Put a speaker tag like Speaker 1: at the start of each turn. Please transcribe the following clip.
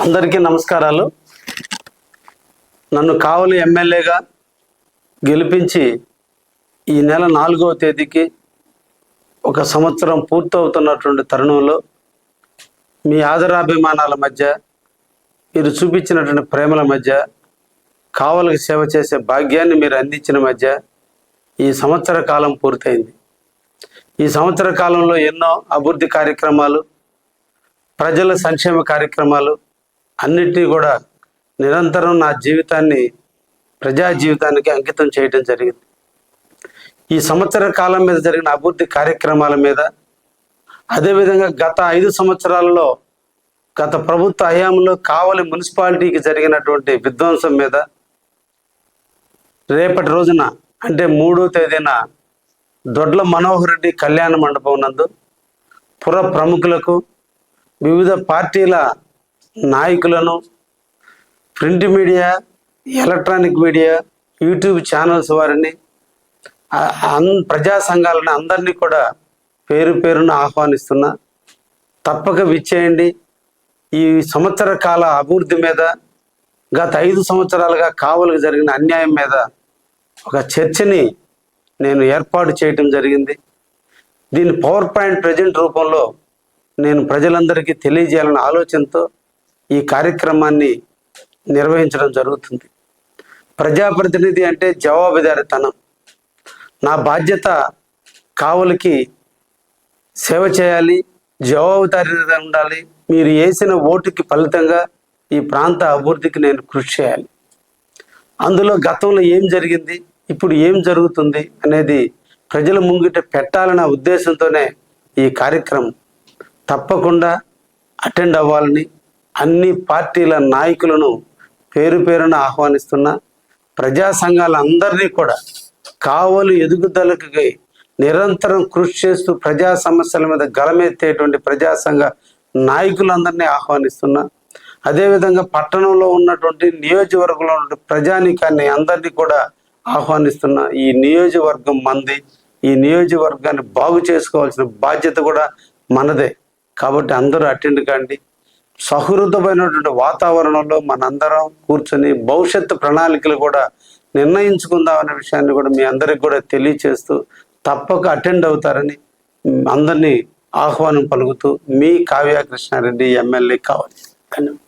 Speaker 1: అందరికీ నమస్కారాలు. నన్ను కావలి ఎమ్మెల్యేగా గెలిపించి ఈ నెల నాలుగవ తేదీకి ఒక సంవత్సరం పూర్తవుతున్నటువంటి తరుణంలో మీ ఆదరాభిమానాల మధ్య మీరు చూపించినటువంటి ప్రేమల మధ్య కావలికి సేవ చేసే భాగ్యాన్ని మీరు అందించిన మధ్య ఈ సంవత్సర కాలం పూర్తయింది. ఈ సంవత్సర కాలంలో ఎన్నో అభివృద్ధి కార్యక్రమాలు ప్రజల సంక్షేమ కార్యక్రమాలు అన్నిటినీ కూడా నిరంతరం నా జీవితాన్ని ప్రజా జీవితానికి అంకితం చేయడం జరిగింది. ఈ సంవత్సర కాలం మీద జరిగిన అభివృద్ధి కార్యక్రమాల మీద అదేవిధంగా గత ఐదు సంవత్సరాలలో గత ప్రభుత్వ హయాంలో కావలి మున్సిపాలిటీకి జరిగినటువంటి విధ్వంసం మీద రేపటి రోజున అంటే మూడో తేదీన దొడ్ల మనోహర్ రెడ్డి కళ్యాణ మండపం నందు పుర ప్రముఖులకు వివిధ పార్టీల నాయకులను print media electronic media YouTube channels వారిని అన్ ప్రజా సంఘాలని అందరినీ కూడా పేరు పేరున ఆహ్వానిస్తున్నా. తప్పక విచ్చేయండి. ఈ సంవత్సర కాల అభివృద్ధి మీద గత ఐదు సంవత్సరాలుగా కావలకు జరిగిన అన్యాయం మీద ఒక చర్చని నేను ఏర్పాటు చేయటం జరిగింది. దీని పవర్ పాయింట్ ప్రజెంట్ రూపంలో నేను ప్రజలందరికీ తెలియజేయాలనే ఆలోచనతో ఈ కార్యక్రమాన్ని నిర్వహించడం జరుగుతుంది. ప్రజాప్రతినిధి అంటే జవాబుదారితనం. నా బాధ్యత కావలికి సేవ చేయాలి జవాబుదారిత ఉండాలి. మీరు వేసిన ఓటుకి ఫలితంగా ఈ ప్రాంత అభివృద్ధికి నేను కృషి చేయాలి. అందులో గతంలో ఏం జరిగింది ఇప్పుడు ఏం జరుగుతుంది అనేది ప్రజల ముంగిట పెట్టాలన్న ఉద్దేశంతోనే ఈ కార్యక్రమం తప్పకుండా అటెండ్ అవ్వాలని అన్ని పార్టీల నాయకులను పేరు పేరున ఆహ్వానిస్తున్నా ప్రజా సంఘాలందరినీ కూడా కావలు ఎదుగుదలకి నిరంతరం కృషి చేస్తూ ప్రజా సమస్యల మీద గలమెత్తేటువంటి ప్రజా సంఘ నాయకులందరినీ ఆహ్వానిస్తున్నా. అదేవిధంగా పట్టణంలో ఉన్నటువంటి నియోజకవర్గంలో ఉన్నటువంటి ప్రజానీకాన్ని అందరినీ కూడా ఆహ్వానిస్తున్నా. ఈ నియోజకవర్గం మంది ఈ నియోజకవర్గాన్ని బాగు చేసుకోవాల్సిన బాధ్యత కూడా మనదే. కాబట్టి అందరూ అటెండ్ కాండి. సహృదమైనటువంటి వాతావరణంలో మనందరం కూర్చొని భవిష్యత్తు ప్రణాళికలు కూడా నిర్ణయించుకుందాం అనే విషయాన్ని కూడా మీ అందరికి కూడా తెలియచేస్తూ తప్పక అటెండ్ అవుతారని అందరినీ ఆహ్వానం పలుకుతూ మీ కావ్య కృష్ణారెడ్డి ఎమ్మెల్యే కావాలి. ధన్యవాదాలు.